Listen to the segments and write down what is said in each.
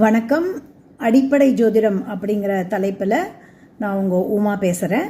வணக்கம். அடிப்படை ஜோதிடம் அப்படிங்கிற தலைப்பில் நான் உங்கள் உமா பேசுகிறேன்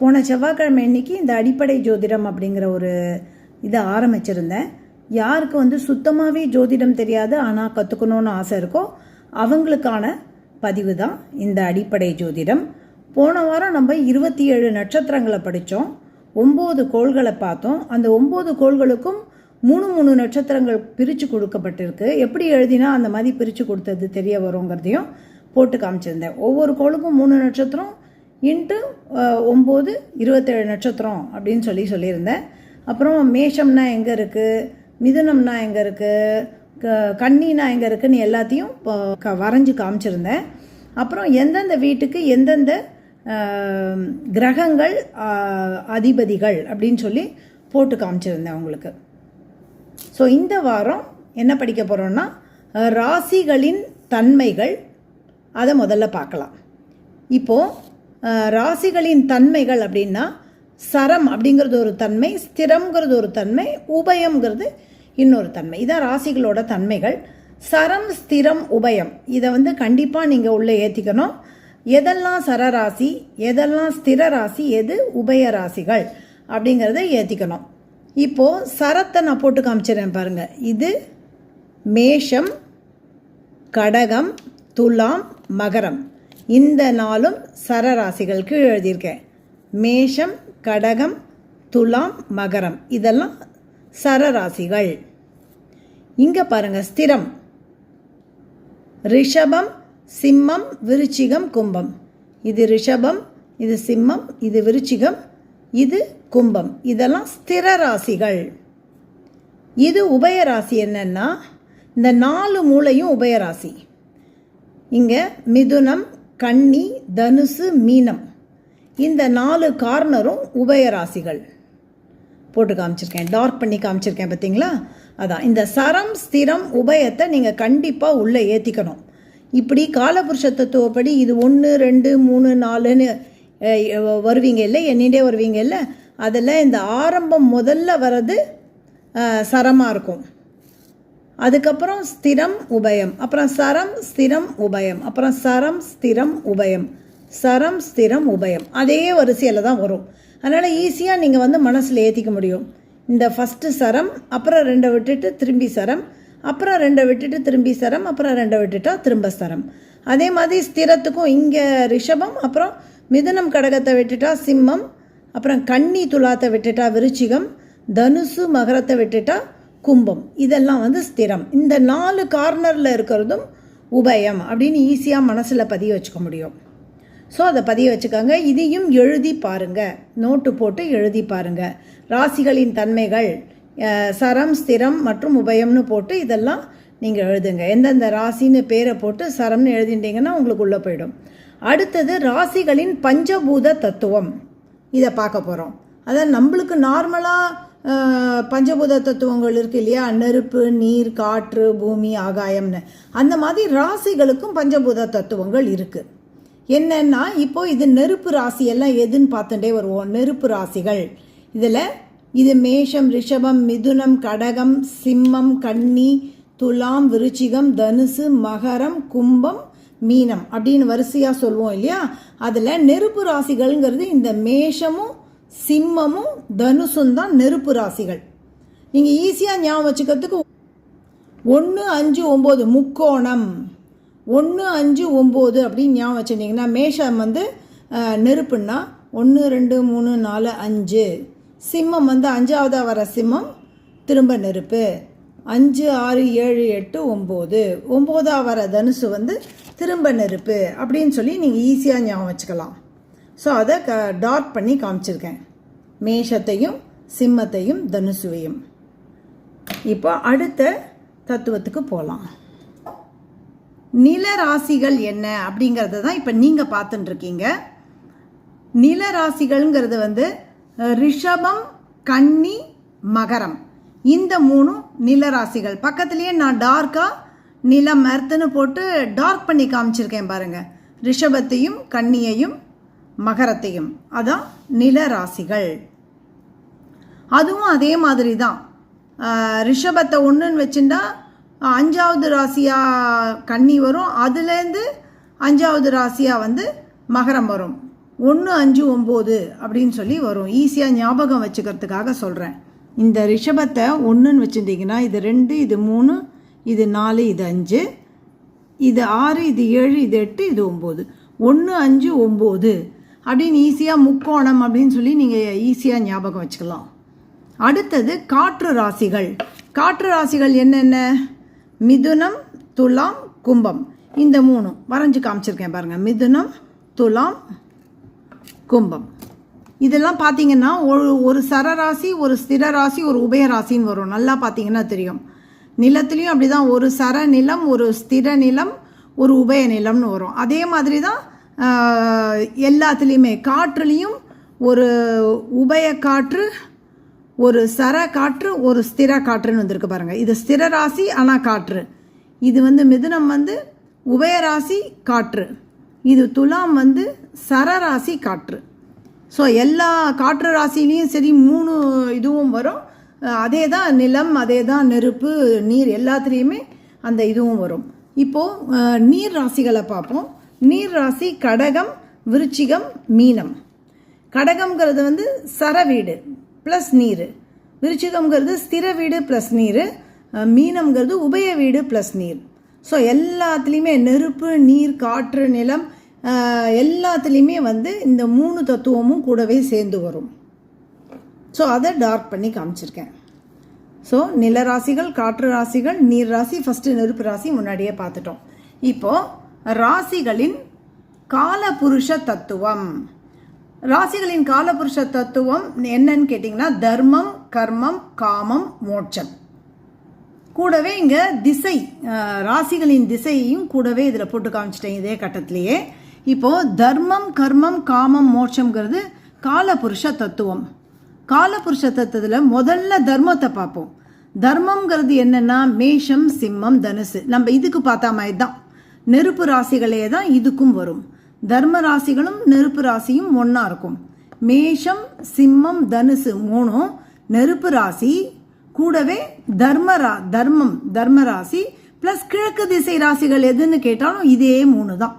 போன செவ்வாய்க்கிழமை இன்னைக்கு இந்த அடிப்படை ஜோதிடம் அப்படிங்கிற ஒரு இதை ஆரம்பிச்சிருந்தேன். யாருக்கு வந்து சுத்தமாகவே ஜோதிடம் தெரியாது ஆனால் கற்றுக்கணுன்னு ஆசை இருக்கோ அவங்களுக்கான பதிவு தான் இந்த அடிப்படை ஜோதிடம். போன வாரம் நம்ம இருபத்தி ஏழு நட்சத்திரங்களை படித்தோம் ஒம்பது கோள்களை பார்த்தோம். அந்த ஒம்பது கோள்களுக்கும் மூணு மூணு நட்சத்திரங்கள் பிரித்து கொடுக்கப்பட்டிருக்கு. எப்படி எழுதினா அந்த மாதிரி பிரித்து கொடுத்தது தெரிய வருங்கிறதையும் போட்டு காமிச்சிருந்தேன். ஒவ்வொரு கோளுக்கும் மூணு நட்சத்திரம் இன்ட்டு ஒம்பது இருபத்தேழு நட்சத்திரம் அப்படின்னு சொல்லி சொல்லியிருந்தேன். அப்புறம் மேஷம்னா எங்கே இருக்குது மிதுனம்னா எங்கே இருக்குது க எங்கே இருக்குன்னு எல்லாத்தையும் க வரைஞ்சி காமிச்சிருந்தேன். அப்புறம் எந்தெந்த வீட்டுக்கு எந்தெந்த கிரகங்கள் அதிபதிகள் அப்படின்னு சொல்லி போட்டு காமிச்சிருந்தேன் உங்களுக்கு ஸோ இந்த வாரம் என்ன படிக்க போகிறோம்னா ராசிகளின் தன்மைகள் அதை முதல்ல பார்க்கலாம். இப்போது ராசிகளின் தன்மைகள் அப்படின்னா சரம் அப்படிங்கிறது ஒரு தன்மை ஸ்திரம்ங்கிறது ஒரு தன்மை உபயம்ங்கிறது இன்னொரு தன்மை. இதான் ராசிகளோட தன்மைகள். சரம் ஸ்திரம் உபயம். இதை வந்து கண்டிப்பாக நீங்கள் உள்ளே ஏற்றிக்கணும் எதெல்லாம் சரராசி எதெல்லாம் ஸ்திர ராசி எது உபய ராசிகள் அப்படிங்கிறத ஏற்றிக்கணும் இப்போது சரத்தை நான் போட்டு காமிச்சிடுறேன் பாருங்கள் இது மேஷம் கடகம் துலாம் மகரம். இந்த நாளும் சரராசிகளுக்கு எழுதியிருக்கேன். மேஷம் கடகம் துலாம் மகரம். இதெல்லாம் சரராசிகள் இங்கே பாருங்கள் ஸ்திரம். ரிஷபம் சிம்மம் விருச்சிகம் கும்பம். இது ரிஷபம் இது சிம்மம் இது விருச்சிகம் இது கும்பம். இதெல்லாம் ஸ்திர ராசிகள். இது உபயராசி என்னன்னா இந்த நாலு மூளையும் உபயராசி இங்கே மிதுனம் கன்னி தனுசு மீனம். இந்த நாலு கார்னரும் உபயராசிகள் போட்டு காமிச்சிருக்கேன். டார்க் பண்ணி காமிச்சிருக்கேன் பார்த்தீங்களா அதான். இந்த சரம் ஸ்திரம் உபயத்தை நீங்கள் கண்டிப்பாக உள்ளே ஏற்றிக்கணும் இப்படி காலபுருஷ தத்துவப்படி இது ஒன்று ரெண்டு மூணு நாலுன்னு வருவீங்க இல்லை? எண்ணிட்டே வருவீங்க இல்லை? அதில் இந்த ஆரம்பம் முதல்ல வர்றது சரமாக இருக்கும். அதுக்கப்புறம் ஸ்திரம் உபயம். அப்புறம் சரம் ஸ்திரம் உபயம். அப்புறம் சரம் ஸ்திரம் உபயம். சரம் ஸ்திரம் உபயம். அதே வரிசையில் தான் வரும். அதனால் ஈஸியாக நீங்கள் வந்து மனசில் ஏற்றிக்க முடியும். இந்த ஃபஸ்ட்டு சரம் அப்புறம் ரெண்டை விட்டுட்டு திரும்பி சரம் அப்புறம் ரெண்டை விட்டுட்டு திரும்பி சரம் அப்புறம் ரெண்டை விட்டுட்டா திரும்ப சரம். அதே மாதிரி ஸ்திரத்துக்கும் இங்கே ரிஷபம் அப்புறம் மிதுனம் கடகத்தை விட்டுட்டா சிம்மம் அப்புறம் கன்னி துலாத்தை விட்டுட்டா விருச்சிகம் தனுசு மகரத்தை விட்டுட்டா கும்பம். இதெல்லாம் வந்து ஸ்திரம். இந்த நாலு கார்னரில் இருக்கிறதும் உபயம் அப்படின்னு ஈஸியாக மனசில் பதிய வச்சுக்க முடியும். ஸோ அதை பதிய வச்சுக்கோங்க. இதையும் எழுதி பாருங்க. நோட்டு போட்டு எழுதி பாருங்க. ராசிகளின் தன்மைகள் சரம் ஸ்திரம் மற்றும் உபயம்னு போட்டு இதெல்லாம் நீங்கள் எழுதுங்க. எந்தெந்த ராசின்னு பேரை போட்டு சரம்னு எழுதிட்டீங்கன்னா உங்களுக்கு உள்ளே போயிடும். அடுத்தது ராசிகளின் பஞ்சபூத தத்துவம். இதை பார்க்க போகிறோம் அதான் நம்மளுக்கு நார்மலாக பஞ்சபூத தத்துவங்கள் இருக்கு இல்லையா? நெருப்பு நீர் காற்று பூமி ஆகாயம்னு. அந்த மாதிரி ராசிகளுக்கும் பஞ்சபூத தத்துவங்கள் இருக்குது என்னன்னா இப்போ இது நெருப்பு ராசி எல்லாம் எதுன்னு பார்த்துட்டே வருவோம். நெருப்பு ராசிகள். இதில் இது மேஷம் ரிஷபம் மிதுனம் கடகம் சிம்மம் கன்னி துலாம் விருச்சிகம் தனுசு மகரம் கும்பம் மீனம் அப்படின்னு வரிசையாக சொல்லுவோம் இல்லையா? அதில் நெருப்பு ராசிகள்ங்கிறது இந்த மேஷமும் சிம்மமும் தனுசும் தான் நெருப்பு ராசிகள். நீங்கள் ஈஸியாக ஞாபகம் வச்சுக்கிறதுக்கு ஒன்று அஞ்சு ஒம்பது முக்கோணம். ஒன்று அஞ்சு ஒம்பது அப்படின்னு ஞாபகம் வச்சுருந்தீங்கன்னா மேஷம் வந்து நெருப்புன்னா ஒன்று ரெண்டு மூணு நாலு அஞ்சு. சிம்மம் வந்து அஞ்சாவதாக வர சிம்மம் திரும்ப நெருப்பு. அஞ்சு ஆறு ஏழு எட்டு ஒம்பது. ஒம்போதாக வர தனுசு வந்து திரும்ப நெருப்பு அப்படின்னு சொல்லி நீங்கள் ஈஸியாக ஞாபகம் வச்சுக்கலாம். ஸோ அதை க டாட் பண்ணி காமிச்சிருக்கேன். மேஷத்தையும் சிம்மத்தையும் தனுசுவையும். இப்போ அடுத்த தத்துவத்துக்கு போகலாம் நில ராசிகள் என்ன அப்படிங்கிறத தான் இப்போ நீங்கள் பார்த்துட்டுருக்கீங்க. நில ராசிகள்ங்கிறது வந்து ரிஷபம் கன்னி மகரம். இந்த மூணும் நில ராசிகள் பக்கத்துலேயே நான் டார்க்காக நிலம் எர்த்துன்னு போட்டு டார்க் பண்ணி காமிச்சிருக்கேன் பாருங்க. ரிஷபத்தையும் கன்னியையும் மகரத்தையும். அதான் நில ராசிகள். அதுவும் அதே மாதிரி தான் ரிஷபத்தை ஒன்றுன்னு வச்சுட்டா அஞ்சாவது ராசியாக கன்னி வரும். அதுலேருந்து அஞ்சாவது ராசியாக வந்து மகரம் வரும். ஒன்று அஞ்சு ஒம்பது அப்படின்னு சொல்லி வரும். ஈஸியாக ஞாபகம் வச்சுக்கிறதுக்காக சொல்கிறேன் இந்த ரிஷபத்தை ஒன்றுன்னு வச்சுருந்தீங்கன்னா இது ரெண்டு இது மூணு இது நாலு இது அஞ்சு இது ஆறு இது ஏழு இது எட்டு இது ஒம்பது. ஒன்று அஞ்சு ஒம்பது. அப்படின்னு ஈஸியாக முக்கோணம் அப்படின்னு சொல்லி நீங்கள் ஈஸியாக ஞாபகம் வச்சுக்கலாம். அடுத்தது காற்று ராசிகள். காற்று ராசிகள் என்னென்ன? மிதுனம் துலாம் கும்பம். இந்த மூணும் வரைஞ்சி காமிச்சிருக்கேன் பாருங்கள் மிதுனம் துலாம் கும்பம். இதெல்லாம் பார்த்தீங்கன்னா ஒரு ஒரு சரராசி ஒரு ஸ்திர ராசி ஒரு உபயராசின்னு வரும். நல்லா பார்த்தீங்கன்னா தெரியும். நிலத்துலேயும் அப்படி தான் ஒரு சர நிலம் ஒரு ஸ்திர நிலம் ஒரு உபய நிலம்னு வரும். அதே மாதிரி தான் எல்லாத்துலேயுமே காற்றுலேயும் ஒரு உபய காற்று ஒரு சர காற்று ஒரு ஸ்திர காற்றுன்னு வந்திருக்கு பாருங்கள் இது ஸ்திர ராசி ஆனால் காற்று. இது வந்து மிதுனம் வந்து உபயராசி காற்று. இது துலாம் வந்து சரராசி காற்று. ஸோ எல்லா காற்று ராசிலையும் சரி மூணு இதுவும் வரும். அதே தான் நிலம் அதே தான் நெருப்பு நீர் எல்லாத்துலேயுமே அந்த இதுவும் வரும். இப்போது நீர் ராசிகளை பார்ப்போம். நீர் ராசி கடகம் விருச்சிகம் மீனம். கடகம்ங்கிறது வந்து சர வீடு ப்ளஸ் நீர். விருச்சிகம்ங்கிறது ஸ்திர வீடு ப்ளஸ் நீர். மீனம்ங்கிறது உபய வீடு ப்ளஸ் நீர். ஸோ எல்லாத்துலேயுமே நெருப்பு நீர் காற்று நிலம் எல்லாத்துலேயுமே வந்து இந்த மூணு தத்துவமும் கூடவே சேர்ந்து வரும். ஸோ அதை டார்க் பண்ணி காமிச்சிருக்கேன். ஸோ நில ராசிகள் காற்று ராசிகள் நீர் ராசி ஃபஸ்ட்டு நெருப்பு ராசி முன்னாடியே பார்த்துட்டோம். இப்போது ராசிகளின் காலபுருஷ தத்துவம். ராசிகளின் காலபுருஷ தத்துவம் என்னன்னு கேட்டிங்கன்னா தர்மம் கர்மம் காமம் மோட்சம். கூடவே இங்கே திசை ராசிகளின் திசையையும் கூடவே இதில் போட்டு காமிச்சிட்டேன் இதே கட்டத்திலேயே. இப்போது தர்மம் கர்மம் காமம் மோட்சம்ங்கிறது காலபுருஷ தத்துவம். காலபுருஷ தத்துவத்தில் முதல்ல தர்மத்தை பார்ப்போம். தர்மம்ங்கிறது என்னன்னா மேஷம் சிம்மம் தனுசு. நம்ம இதுக்கு பார்த்தா மாதிரி தான். நெருப்பு ராசிகளே தான் இதுக்கும் வரும். தர்ம ராசிகளும் நெருப்பு ராசியும் ஒன்றா இருக்கும். மேஷம் சிம்மம் தனுசு மூணும் நெருப்பு ராசி கூடவே தர்மரா தர்மம் தர்ம ராசி ப்ளஸ் கிழக்கு திசை ராசிகள் எதுன்னு கேட்டாலும் இதே மூணு தான்.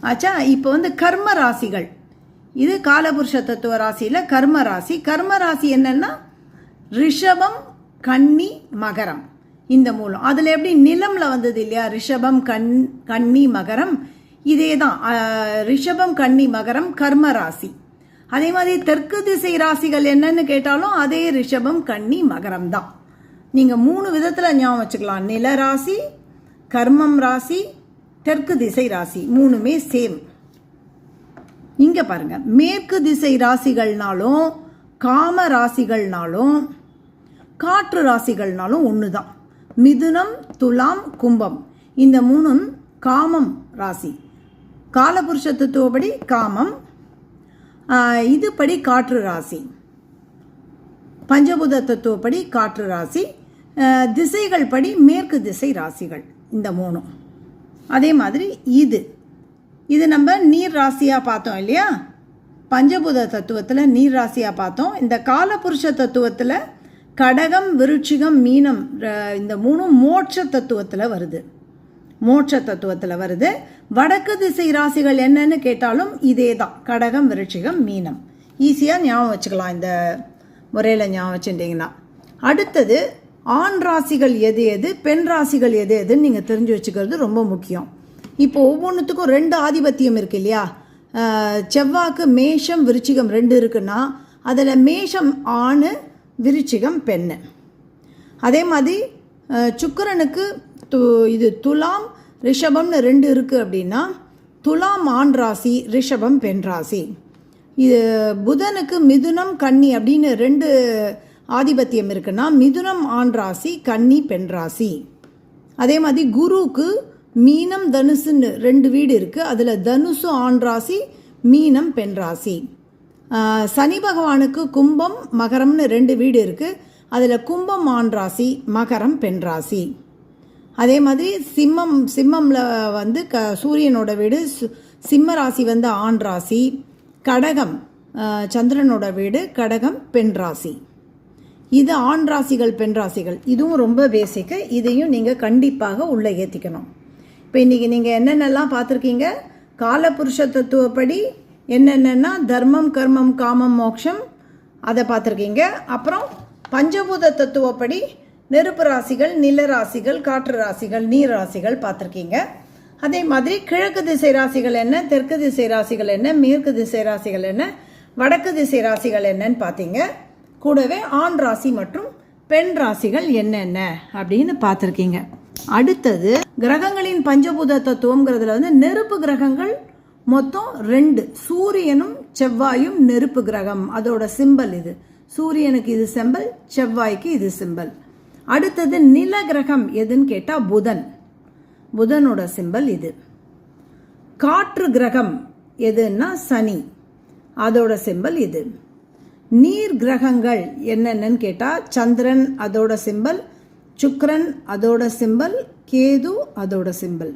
ஆச்சா? இப்போ வந்து கர்ம ராசிகள். இது காலபுருஷ தத்துவ ராசியில் கர்ம ராசி. கர்ம ராசி என்னன்னா ரிஷபம் கன்னி மகரம். இந்த மூலம். அதில் எப்படி நிலமில் வந்தது இல்லையா? ரிஷபம் கண் கன்னி மகரம். இதே தான் ரிஷபம் கன்னி மகரம் கர்ம ராசி. அதே மாதிரி தெற்கு திசை ராசிகள் என்னன்னு கேட்டாலும் அதே ரிஷபம் கன்னி மகரம் தான். நீங்கள் மூணு விதத்தில் ஞாபகம் வச்சுக்கலாம். நில ராசி கர்மம் ராசி தெற்கு திசை ராசி. மூணுமே சேம். இங்கே பாருங்க. மேற்கு திசை ராசிகள்னாலும் காம ராசிகள்னாலும் காற்று ராசிகள்னாலும் ஒன்று தான் மிதுனம் துலாம் கும்பம். இந்த மூணும் காமம் ராசி. காலபுருஷ தத்துவப்படி காமம் இதுபடி காற்று ராசி. பஞ்சபூத தத்துவப்படி காற்று ராசி. திசைகள் படி மேற்கு திசை ராசிகள். இந்த மூணும். அதே மாதிரி இது. இது நம்ம நீர் ராசியாக பார்த்தோம் இல்லையா? பஞ்சபூத தத்துவத்தில் நீர் ராசியாக பார்த்தோம். இந்த காலபுருஷ தத்துவத்தில் கடகம் விருட்சிகம் மீனம் இந்த மூணும் மோட்ச தத்துவத்தில் வருது. மோட்ச தத்துவத்தில் வருது. வடக்கு திசை ராசிகள் என்னன்னு கேட்டாலும் இதே தான் கடகம் விருட்சிகம் மீனம். ஈஸியாக ஞாபகம் வச்சுக்கலாம் இந்த முறையில் ஞாபகம் வச்சுட்டிங்கன்னா. அடுத்தது ஆண் ராசிகள் எது எது பெண் ராசிகள் எது எதுன்னு நீங்கள் தெரிஞ்சு வச்சுக்கிறது ரொம்ப முக்கியம். இப்போ ஒவ்வொன்றுத்துக்கும் ரெண்டு ஆதிபத்தியம் இருக்கு இல்லையா? செவ்வாக்கு செவ்வாய்க்கு மேஷம் விருச்சிகம் ரெண்டு இருக்குன்னா அதில் மேஷம் ஆண் விருச்சிகம் பெண்ணு. அதே மாதிரி சுக்கரனுக்கு து இது துலாம் ரிஷபம்னு ரெண்டு இருக்குது அப்படின்னா துலாம் ஆண் ராசி ரிஷபம் பெண் ராசி. இது புதனுக்கு மிதுனம் கன்னி அப்படின்னு ரெண்டு ஆதிபத்தியம் இருக்குன்னா மிதுனம் ஆண் ராசி கன்னி பெண் ராசி. அதே மாதிரி குருவுக்கு மீனம் தனுசுன்னு ரெண்டு வீடு இருக்குது அதில் தனுசு ஆண் ராசி மீனம் பெண் ராசி. சனி பகவானுக்கு கும்பம் மகரம்னு ரெண்டு வீடு இருக்குது அதில் கும்பம் ஆண் ராசி மகரம் பெண் ராசி. அதே மாதிரி சிம்மம் சிம்மமில் வந்து க சூரியனோட வீடு சிம்ம ராசி வந்து ஆண் ராசி. கடகம் சந்திரனோட வீடு கடகம் பெண் ராசி. இது ஆண் ராசிகள் பெண் ராசிகள். இதுவும் ரொம்ப பேசிக்கு இதையும் நீங்கள் கண்டிப்பாக உள்ளே ஏற்றிக்கணும் இப்போ இன்றைக்கி நீங்கள் என்னென்னலாம் பார்த்துருக்கீங்க? காலபுருஷ தத்துவப்படி என்னென்னா தர்மம் கர்மம் காமம் மோக்ஷம் அதை பார்த்துருக்கீங்க. அப்புறம் பஞ்சபூத தத்துவப்படி நெருப்பு ராசிகள் நில ராசிகள் காற்று ராசிகள் நீர் ராசிகள் பார்த்துருக்கீங்க. அதே மாதிரி கிழக்கு திசை ராசிகள் என்ன தெற்கு திசை ராசிகள் என்ன மேற்கு திசை ராசிகள் என்ன வடக்கு திசை ராசிகள் என்னன்னு பார்த்தீங்க. கூடவே ஆண் ராசி மற்றும் பெண் ராசிகள் என்னென்ன அப்படின்னு பார்த்துருக்கீங்க. அடுத்தது கிரகங்களின் பஞ்சபூத தத்துவங்கிறதுல வந்து நெருப்பு கிரகங்கள் மொத்தம் ரெண்டு. சூரியனும் செவ்வாயும் நெருப்பு கிரகம். அதோட சிம்பல் இது. சூரியனுக்கு இது சிம்பல் செவ்வாய்க்கு இது சிம்பல் அடுத்தது நில கிரகம் எதுன்னு கேட்டால் புதன். புதனோட சிம்பல் இது. காற்று கிரகம் எதுன்னா சனி. அதோட சிம்பல் இது. நீர் கிரகங்கள் என்னென்னு கேட்டால் சந்திரன் அதோட சிம்பல் சுக்ரன் அதோட சிம்பல் கேது அதோட சிம்பல்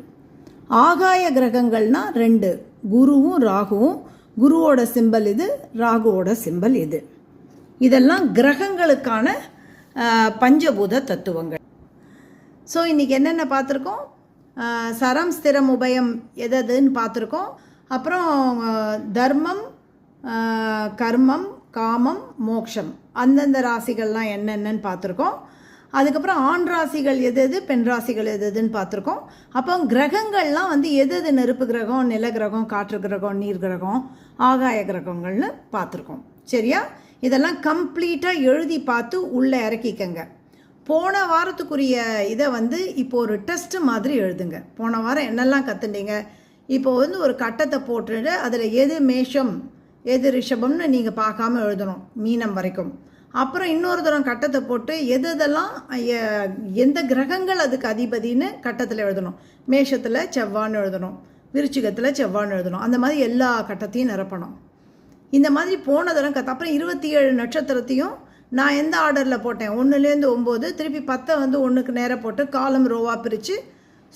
ஆகாய கிரகங்கள்னா ரெண்டு குருவும் ராகுவும். குருவோட சிம்பல் இது ராகுவோட சிம்பல் இது. இதெல்லாம் கிரகங்களுக்கான பஞ்சபூத தத்துவங்கள். ஸோ இன்றைக்கி என்னென்ன பார்த்துருக்கோம்? சரம் ஸ்திரம் உபயம் எது எதுன்னு பார்த்துருக்கோம். அப்புறம் தர்மம் கர்மம் காமம் மோக்ஷம். அந்தந்த ராசிகள்லாம் என்னென்னன்னு பார்த்துருக்கோம். அதுக்கப்புறம் ஆண் ராசிகள் எது எது பெண் ராசிகள் எது எதுன்னு பார்த்துருக்கோம். அப்போ கிரகங்கள்லாம் வந்து எது எது நெருப்பு கிரகம் நில கிரகம் காற்று கிரகம் நீர் கிரகம் ஆகாய கிரகங்கள்னு பார்த்துருக்கோம். சரியா? இதெல்லாம் கம்ப்ளீட்டாக எழுதி பார்த்து உள்ளே இறக்கிக்கங்க. போன வாரத்துக்குரிய இதை வந்து இப்போ ஒரு டெஸ்ட் மாதிரி எழுதுங்க. போன வாரம் என்னெல்லாம் கற்றுண்டீங்க இப்போ வந்து ஒரு கட்டத்தை போட்டுட்டு அதில் எது மேஷம் எது ரிஷபம்னு நீங்கள் பார்க்காம எழுதணும் மீனம் வரைக்கும். அப்புறம் இன்னொரு தரம் கட்டத்தை போட்டு எது எதெல்லாம் எந்த கிரகங்கள் அதுக்கு அதிபதின்னு கட்டத்தில் எழுதணும். மேஷத்தில் செவ்வான்னு எழுதணும். விருச்சிகத்தில் செவ்வான்னு எழுதணும். அந்த மாதிரி எல்லா கட்டத்தையும் நிரப்பணும். இந்த மாதிரி போன தரம் கற்று அப்புறம் இருபத்தி ஏழு நட்சத்திரத்தையும் நான் எந்த ஆர்டரில் போட்டேன்? ஒன்றுலேருந்து ஒம்பது திருப்பி பத்தை வந்து ஒன்றுக்கு நேராக போட்டு காலம் ரோவாக பிரித்து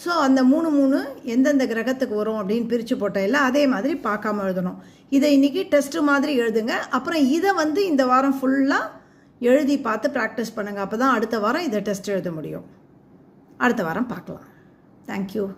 ஸோ அந்த மூணு மூணு எந்தெந்த கிரகத்துக்கு வரும் அப்படின்னு பிரித்து போட்டேன். இல்லை அதே மாதிரி பார்க்காம எழுதணும். இதை இன்றைக்கி டெஸ்ட்டு மாதிரி எழுதுங்க. அப்புறம் இதை வந்து இந்த வாரம் ஃபுல்லாக எழுதி பார்த்து ப்ராக்டிஸ் பண்ணுங்கள் அப்போ தான் அடுத்த வாரம் இதை டெஸ்ட் எழுத முடியும். அடுத்த வாரம் பார்க்கலாம். தேங்க்யூ